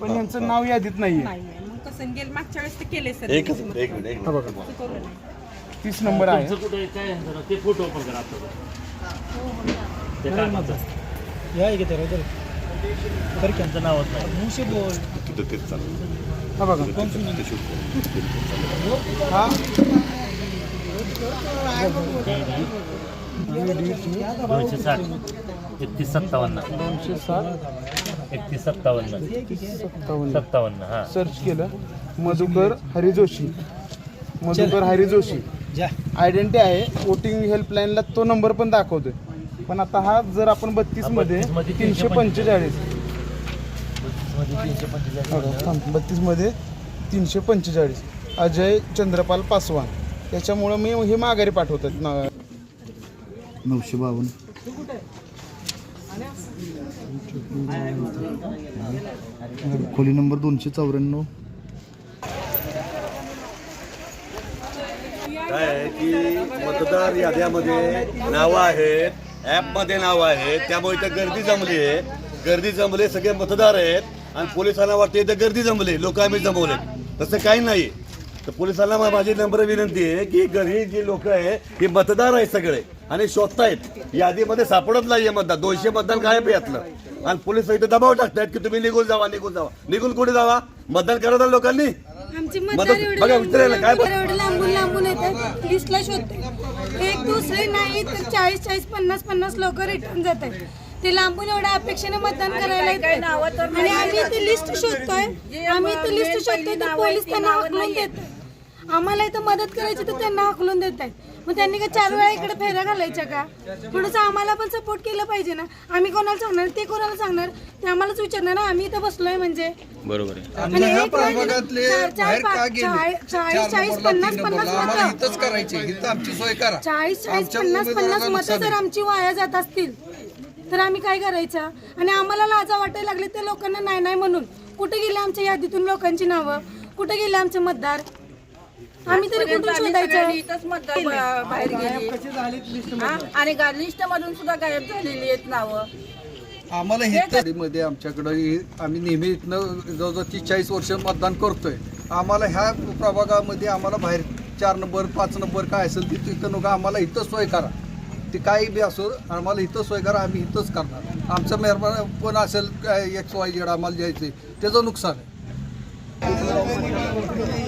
पण यांचं नाव यादीत नाहीये. नाहीये. मग कसं गेल मागच्या वेळेस ते केले सर. एकच मिनिट एक मिनिट एक हा मिनिट बघा. तीस नंबर आहे. तुमचं कुठे काय आहे जरा? ते फोटो पण करा आता ते कामाचं या इथे तर त्यांचं नावच नाही. तिथं तेच चालू हा बघा. ते शूट करू. हा. दोनशे साठ. एकतीस सत्तावन्न. दोनशे सात एकतीस सत्तावन्न. सत्तावन्न. सत्तावन्न हा. सर्च केलं. मधुकर हरी जोशी मधुकर हरी जोशी जा. आयडेंटिटी आहे. वोटिंग हेल्पलाईनला तो नंबर पण दाखवतोय. पण आता हा जर आपण बत्तीसमध्ये 32 मध्ये तीनशे पंचेचाळीस. मध्ये तीनशे पंचेचाळीस. बत्तीसमध्ये तीनशे पंचेचाळीस. अजय चंद्रपाल पासवान. त्याच्यामुळं मी हे माघारी पाठवतात ना नऊशे बावन्न. खोली नंबर दोनशे चौऱ्याण्णव. काय आहे की मतदार याद्यामध्ये नावं आहेत ॲपमध्ये नावं आहेत त्यामुळे इथं गर्दी जमली आहे. गर्दी जमले सगळे मतदार आहेत आणि पोलिसांना वाटते इथं गर्दी जमली लोक आम्ही जमवले तसं काही नाही. तर पोलिसांना माझी नम्र विनंती आहे की घरी जी लोक आहे ही मतदार आहेत सगळे. आणि शोधतायत. यादीमध्ये सापडत नाहीये मतदार दोनशे मतदान गायब यातलं. आणि पोलीस इथं दबाव टाकतायत की तुम्ही निघून जावा निघून जावा. निघून कुठे जावा? मतदान करत आहे लोकांनी? आमची मदत- मतदार एवढे बघा, विचारायला काय लांबून- एवढे लांबून लांबून येतात लिस्टला शोधते एक दुसरे नाही तर चाळीस चाळीस पन्नास पन्नास लोक रिटर्न जात आहेत. ते लांबून एवढ्या अपेक्षेने मतदान करायला येतात आणि आम्ही ते लिस्ट शोधतोय. आम्ही ते लिस्ट शोधतोय तर पोलीस त्यांना हाकलून देत आम्हाला इथं मदत करायची तर त्यांना हाकलून देत आहेत. मग त्यांनी का चार वेळा इकडे फेऱ्या घालायच्या का? थोडंसं आम्हाला पण सपोर्ट केलं पाहिजे ना. आम्ही कोणाला सांगणार? ते कोणाला सांगणार? ते आम्हालाच विचारणार ना आम्ही इथं बसलोय म्हणजे. आणि एक नाही, चार- चार- पाच- चाळीस चाळीस चाळीस पन्नास पन्नास आम्हाला मतं. इथंच करायचे इथं आमची सोय करा. चाळीस चाळीस आमच्या पन्नास पन्नास उमेदवाराला मतं नुकसान जर आमची वाया जात असतील तर आम्ही काय करायचं? आणि आम्हाला लाजा वाटायला लागली त्या लोकांना नाही नाही म्हणून. कुठे गेले आमच्या यादीतून लोकांची नावं? कुठे गेले आमचे मतदार? आम्ही तरी कुठून शोधायचं? बाहेर गेली. हा? आणि लिस्ट मधून सुद्धा गायब झालेली आहेत नावं. आम्हाला हे मध्ये आमच्याकडं हे- आम्ही नेहमी इथनं जवळजवळ तीस चाळीस वर्ष मतदान करतोय. आम्हाला ह्या प्रभागामध्ये आम्हाला बाहेर चार नंबर पाच नंबर काय असेल ते तिथं नका आम्हाला इथं सोय करा. ते काही बी असो आम्हाला इथं सोय करा आम्ही इथंच करणार. आमचं मेहरबान पण असेल काय एक्स वाय जेड आम्हाला द्यायचं त्याचं नुकसान आहे.